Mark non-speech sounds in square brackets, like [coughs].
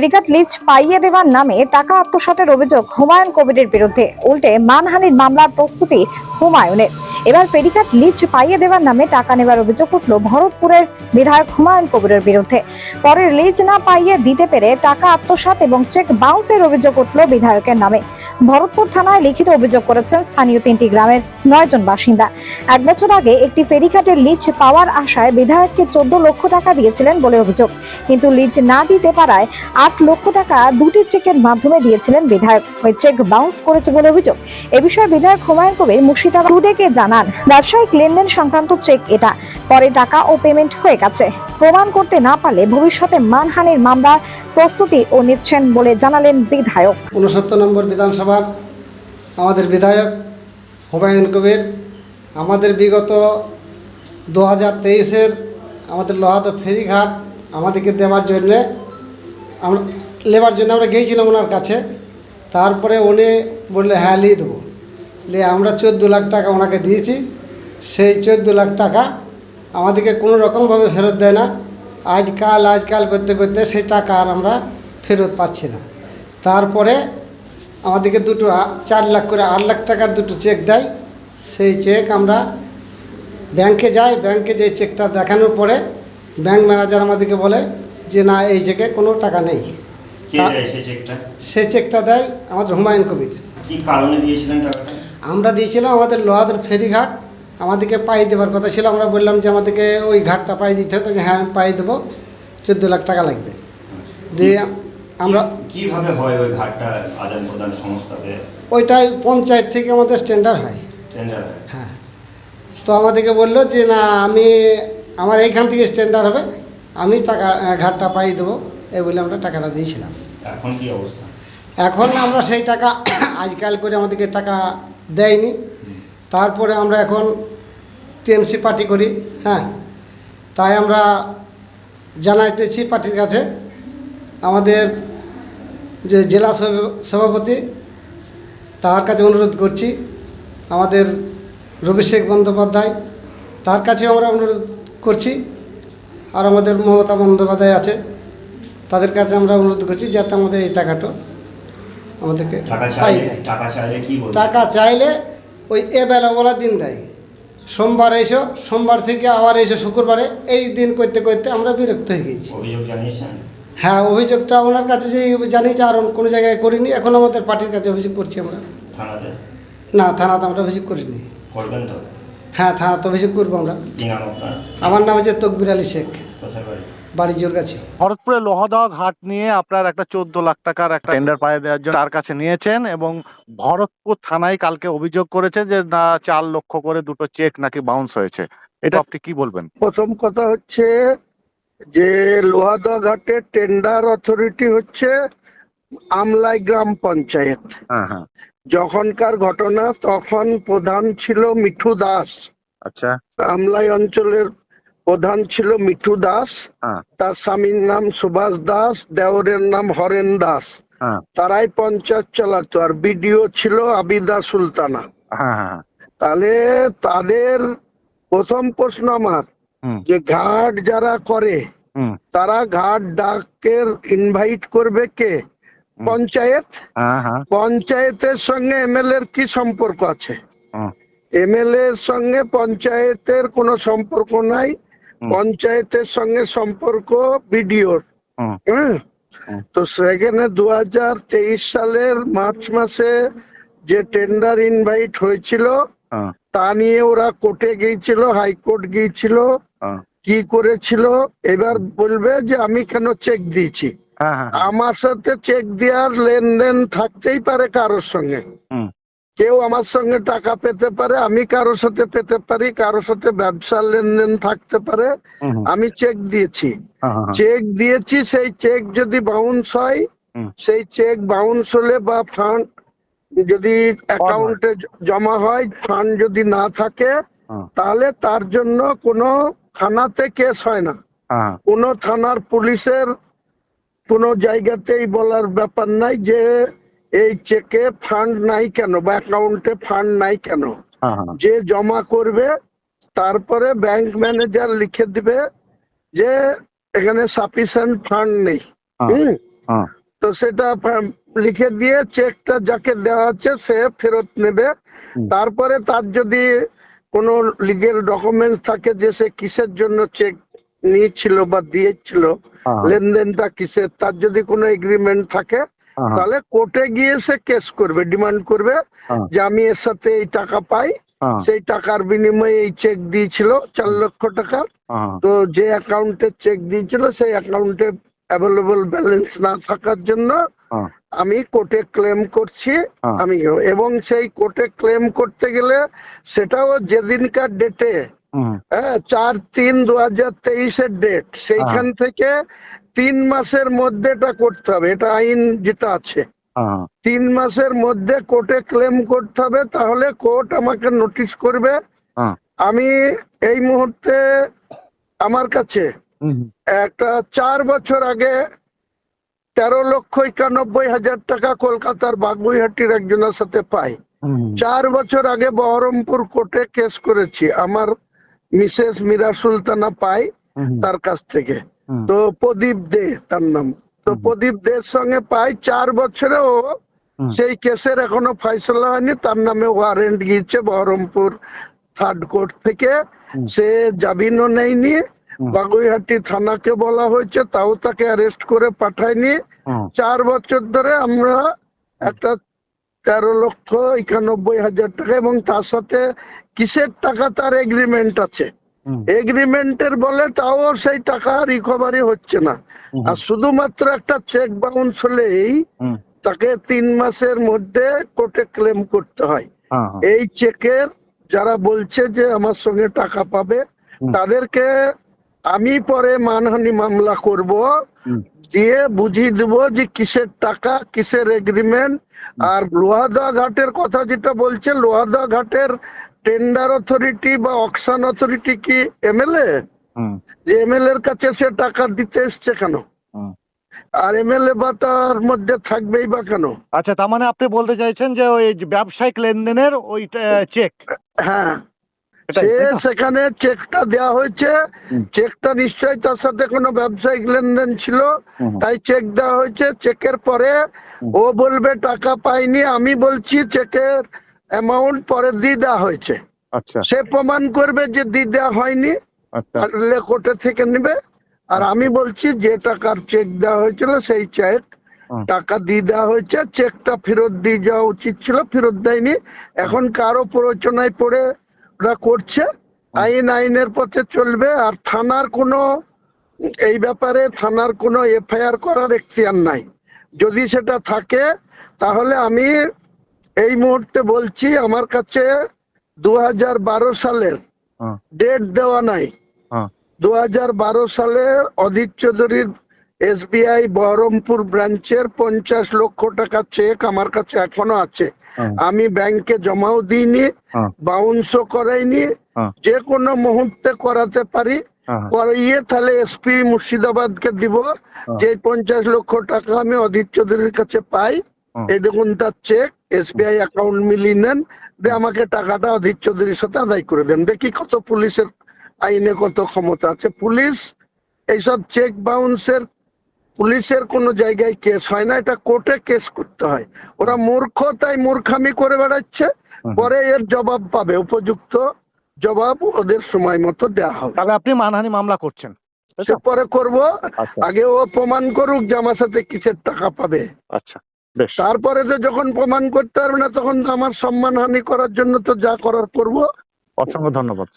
ফেরিঘাট লিজ পাইয়ে দেওয়ার নামে টাকা আত্মসাতের অভিযোগ হুমায়ুন কবিরের বিরুদ্ধে। উল্টে মানহানির মামলার প্রস্তুতি হুমায়ুনের। এবার ফেরিঘাট লিজ পাইয়ে দেওয়ার নামে টাকা নেবার অভিযোগ উঠল ভরতপুরের বিধায়ক হুমায়ুন কবিরের বিরুদ্ধে। পরে লিজ না পাইয়ে দিতে পেরে টাকা আত্মসাত এবং চেক বাউন্সের অভিযোগ উঠল বিধায়কের নামে। ভরতপুর থানায় লিখিত অভিযোগ করেছেন স্থানীয় তিনটি গ্রামের নয়জন বাসিন্দা। এক বছর আগে একটি ফেরিঘাটের লিজ পাওয়ার আশায় বিধায়ককে চোদ্দ লক্ষ টাকা দিয়েছিলেন বলে অভিযোগ। কিন্তু লিজ না দিতে পারায় আট লক্ষ টাকা দুটি চেকের মাধ্যমে দিয়েছিলেন বিধায়ক। ওই চেক বাউন্স করেছে বলে অভিযোগ। এ বিষয়ে বিধায়ক হুমায়ুন কবির মুর্শিদাবাদ টুডেকে জানান, ব্যবসায়িক লেনদেন সংক্রান্ত চেক এটা। পরে টাকা ও পেমেন্ট হয়ে গেছে। প্রমাণ করতে না পারলে ভবিষ্যতে মানহানির মামলার প্রস্তুতি ও নিচ্ছেন বলে জানালেন বিধায়ক। উনসত্তর নম্বর বিধানসভার আমাদের বিধায়ক হুমায়ুন কবির, আমাদের বিগত দু হাজার তেইশের আমাদের লোহাতো ফেরিঘাট আমাদেরকে দেওয়ার জন্যে আমরা নেবার জন্য আমরা গিয়েছিলাম ওনার কাছে। তারপরে উনি বললে হ্যাঁ নিয়ে দেবো। আমরা চোদ্দ লাখ টাকা ওনাকে দিয়েছি। সেই চোদ্দ লাখ টাকা আমাদেরকে কোনো রকমভাবে ফেরত দেয় না। আজকাল আজকাল করতে করতে সেই টাকা আর আমরা ফেরত পাচ্ছি না। তারপরে আমাদেরকে দুটো চার লাখ করে আট লাখ টাকার দুটো চেক দেয়। সেই চেক আমরা ব্যাংকে যাই ব্যাংকে যে চেকটা দেখানোর পরে ব্যাংক ম্যানেজার আমাদেরকে বলে যে না এই চেকে কোনো টাকা নেই। সে চেকটা দেয় আমাদের হুমায়ুন কবির। কি কারণে দিয়েছিলেন টাকাটা? আমরা দিয়েছিলাম আমাদের লোহাদের ফেরিঘাট। আমাদেরকে পাই দেওয়ার কথা ছিল আমরা বললাম যে আমাদেরকে ওই ঘাটটা পাই দিতে হতো হ্যাঁ পাই দেবো চোদ্দ লাখ টাকা লাগবে। দিয়ে আমরা কীভাবে হয় ওই ঘাটটা আদান প্রদান সংস্থাতে? ওইটাই পঞ্চায়েত থেকে আমাদের স্ট্যান্ডার্ড হয়। টেন্ডার হয়। হ্যাঁ। তো আমাদেরকে বলল যে না আমি আমার এইখান থেকে স্ট্যান্ডার্ড হবে আমি টাকা ঘাটটা পাই দেবো। এই বলে আমরা টাকাটা দিয়েছিলাম। এখন কি অবস্থা? এখন আমরা সেই টাকা [coughs] আজকাল করে আমাদেরকে টাকা দেয়নি। তারপরে আমরা এখন টিএমসি পার্টি করি হ্যাঁ? তাই আমরা জানাইতেছি পার্টির কাছে আমাদের যে জেলা সভ- সভাপতি তার কাছে অনুরোধ করছি আমাদের রবিশেখ বন্দ্যোপাধ্যায় তার কাছে আমরা অনুরোধ করছি আর আমাদের মমতা বন্দ্যোপাধ্যায় আছে তাদের কাছে আমরা অনুরোধ করছি যাতে আমাদের এই টাকাটা আমাদেরকে পাই দেয়। টাকা চাইলে টাকা চাইলে ওই এ বেলা বলা দিন দেয়। সোমবার এসো সোমবার থেকে আবার এসো শুক্রবারে। এই দিন করতে করতে আমরা বিরক্ত হয়ে গেছি। হ্যাঁ অভিযোগটা ওনার কাছে যে জানিয়েছি আর কোনো জায়গায় করিনি। এখন আমাদের পার্টির কাছে অভিযোগ করছি আমরা। না থানাতে আমরা অভিযোগ করিনি। হ্যাঁ থানাতে অভিযোগ করব আমরা। আমার নাম হচ্ছে তকবির আলী শেখ। বাড়ি কাছে। ভরতপুরে লোহাদাওয়া ঘাট নিয়ে আপনার একটা চোদ্দ লাখ টাকার একটা টেন্ডার পাইয়ে দেওয়ার জন্য তার কাছে নিয়েছেন এবং ভরতপুর থানায় কালকে অভিযোগ করেছে যে না চার লক্ষ করে দুটো চেক নাকি বাউন্স হয়েছে। এটা আপনি কি বলবেন? প্রথম কথা হচ্ছে যে লোহাদা ঘাটের টেন্ডার অথরিটি হচ্ছে আমলাই গ্রাম পঞ্চায়েত। হ্যাঁ হ্যাঁ। যখনকার ঘটনা তখন প্রধান ছিল মিঠু দাস। আচ্ছা। আমলাই অঞ্চলের প্রধান ছিল মিঠু দাস হ্যাঁ। তার স্বামীর নাম সুভাষ দাস দেওরের নাম হরেন দাস। হ্যাঁ। তারাই পঞ্চায়েত চালাতো আর বিডিও ছিল আবিদা সুলতানা। হ্যাঁ তাহলে তাদের প্রথম প্রশ্ন আমার যে ঘাট যারা করে তারা ঘাট ডাকের ইনভাইট করবে কে? পঞ্চায়েত? পঞ্চায়েতের সঙ্গে এমএলএ এর কি সম্পর্ক আছে? এমএলএ এর সঙ্গে পঞ্চায়েতের কোনো সম্পর্ক নাই। পঞ্চায়েতের সঙ্গে সম্পর্ক বিডিওর। হ্যাঁ? তো সেখানে দু হাজার তেইশ সালের মার্চ মাসে যে টেন্ডার ইনভাইট হয়েছিল হ্যাঁ তা নিয়ে ওরা কোর্টে গিয়েছিল হাইকোর্ট গিয়েছিল কি করেছিল এবার বলবে যে আমি কেন চেক দিয়েছি। হ্যাঁ হ্যাঁ আমার সাথে চেক দেওয়ার লেনদেন থাকতেই পারে কারোর সঙ্গে। কেউ আমার সঙ্গে টাকা পেতে পারে আমি কারোর সাথে পেতে পারি কারোর সাথে ব্যবসা লেনদেন থাকতে পারে আমি চেক দিয়েছি। হ্যাঁ হ্যাঁ চেক দিয়েছি সেই চেক যদি বাউন্স হয় সেই চেক বাউন্স হলে বা ফান্ড যদি অ্যাকাউন্টে জমা হয় ফান্ড যদি না থাকে হ্যাঁ। তাহলে তার জন্য কোনো থানাতে কেস হয় না। হ্যাঁ। কোনো থানার পুলিশের কোনো জায়গাতেই বলার ব্যাপার নাই যে এই চেকে ফান্ড নাই কেন বা অ্যাকাউন্টে ফান্ড নাই কেন? যে জমা করবে তারপরে ব্যাংক ম্যানেজার লিখে দিবে যে এখানে সাফিসিয়েন্ট ফান্ড নেই। হুম। তো সেটা লিখে দিয়ে চেকটা যাকে দেওয়া আছে সে ফেরত নেবে। তারপরে তার যদি কোনো লিগেল ডকুমেন্টস থাকে যে সে কিসের জন্য চেক নিয়েছিল বা দিয়েছিল লেনদেনটা কিসের তার যদি কোনো এগ্রিমেন্ট থাকে তাহলে কোর্টে গিয়ে সে কেস করবে ডিমান্ড করবে হ্যাঁ। যে আমি এর সাথে এই টাকা পাই হ্যাঁ, সেই টাকার বিনিময়ে এই চেক দিয়েছিল চার লক্ষ টাকা হ্যাঁ, তো যে অ্যাকাউন্টে চেক দিয়েছিল সেই অ্যাকাউন্টে অ্যাভেলেবল ব্যালেন্স না থাকার জন্য হ্যাঁ। আমি কোর্টে ক্লেম করছি হ্যাঁ। আমি এবং সেই কোর্টে ক্লেম করতে গেলে সেটাও যেদিনকার ডেটে হ্যাঁ চার তিন দু হাজার তেইশের ডেট সেইখান থেকে তিন মাসের মধ্যে এটা করতে হবে। এটা আইন যেটা আছে। হ্যাঁ, তিন মাসের মধ্যে কোর্টে ক্লেম করতে হবে তাহলে কোর্ট আমাকে নোটিশ করবে। হ্যাঁ। আমি এই মুহূর্তে আমার কাছে একটা চার বছর আগে তেরো লক্ষ একানব্বই হাজার টাকা কলকাতার বাগুইহাটির একজনের সাথে পাই। চার বছর আগে বহরমপুর কোর্টে কেস করেছি। আমার মিসেস মীরা সুলতানা পাই তার কাছ থেকে। তো প্রদীপ দে তার নাম। তো প্রদীপ দের সঙ্গে পাই চার বছরেও হুম। সেই কেসের এখনও ফয়সলা হয়নি তার নামে ওয়ারেন্ট গিয়েছে বহরমপুর থার্ড কোর্ট থেকে। সে জামিনও নেয়নি। বাগুইহাটি থানাকে বলা হয়েছে তাও তাকে অ্যারেস্ট করে পাঠায়নি। চার বছর ধরে আমরা একটা তেরো লক্ষ একানব্বই হাজার টাকা এবং তার সাথে কিসের টাকা তার এগ্রিমেন্ট আছে? এগ্রিমেন্টের বলে তাও সেই টাকা রিকভারি হচ্ছে না। আর শুধুমাত্র একটা চেক বাউন্স হলেই তাকে তিন মাসের মধ্যে কোর্টে ক্লেম করতে হয়। হ্যাঁ, হ্যাঁ, এই চেকের যারা বলছে যে আমার সঙ্গে টাকা পাবে তাদেরকে আমি পরে মানহানি মামলা করব। দিয়ে বুঝিয়ে দেব যে কিসের টাকা কিসের এগ্রিমেন্ট আর লোহাদা ঘাটের কথা যেটা বলছে লোহাদা ঘাটের টেন্ডার অথরিটি বা অকশন অথরিটি কি এমএলএ হুম, যে এমএলএ এর কাছে সে টাকা দিতে এসছে কেন? আর এমএলএ বা তার মধ্যে থাকবেই বা কেন? আচ্ছা তার মানে আপনি বলতে চাইছেন যে ওই যে ব্যবসায়িক লেনদেনের ওই চেক হ্যাঁ। সে? সেখানে চেকটা দেওয়া হয়েছে। চেকটা নিশ্চয়ই তার সাথে কোনো ব্যবসায়িক লেনদেন ছিল। তাই চেক দেওয়া হয়েছে। চেকের পরে ও বলবে টাকা পাইনি আমি বলছি চেকের অ্যামাউন্ট পরে দিয়ে দেওয়া হয়েছে। আচ্ছা। সে প্রমাণ করবে যে দিয়ে দেওয়া হয়নি। আচ্ছা। তাহলে কোর্টে থেকে নেবে। আর আমি বলছি যে টাকার চেক দেওয়া হয়েছিল সেই চেক টাকা দিয়ে দেওয়া হয়েছে। চেকটা ফেরত দিয়ে যাওয়া উচিত ছিল ফেরত দেয়নি। এখন কারও প্ররোচনায় পড়ে করছে আইন আইনের পথে চলবে আর থানার কোনো এই ব্যাপারে থানার কোনো এফআইআর করার এখতিয়ার নাই যদি সেটা থাকে তাহলে আমি এই মুহূর্তে বলছি আমার কাছে দু হাজার বারো সালের হ্যাঁ। ডেট দেওয়া নাই হ্যাঁ। দু সালে অধীর চৌধুরীর এসবিআই বহরমপুর ব্রাঞ্চের পঞ্চাশ লক্ষ টাকা চেক আমার কাছে এখনও আছে হ্যাঁ। আমি ব্যাংকে জমাও দিইনি হ্যাঁ। বাউন্সও করাইনি হ্যাঁ। যে কোনো মুহূর্তে করাতে পারি হ্যাঁ, করিয়ে তাহলে এসপি মুর্শিদাবাদকে দিব যে পঞ্চাশ লক্ষ টাকা আমি অধীর চৌধুরীর কাছে পাই। এই দেখুন তার চেক এসবিআই অ্যাকাউন্ট মিলিয়ে নেন দিয়ে আমাকে টাকাটা অধীর চৌধুরীর সাথে আদায় করে দেন দেখি কত পুলিশের আইনে কত ক্ষমতা আছে পুলিশ এইসব চেক বাউন্সের পুলিশের কোনো জায়গায় কেস হয় না এটা কোর্টে কেস করতে হয়। ওরা মূর্খ তাই মূর্খামি করে বেড়াচ্ছে। পরে এর জবাব পাবে উপযুক্ত জবাব ওদের সময় মতো দেওয়া হবে। তাহলে আপনি মানহানি মামলা করছেন সে পরে করব। আচ্ছা। আগে ও প্রমাণ করুক যে আমার সাথে কিসের টাকা পাবে। আচ্ছা তারপরে তো যখন প্রমাণ করতে পারবে না তখন আমার সম্মানহানি করার জন্য তো যা করার করব। অসংখ্য ধন্যবাদ।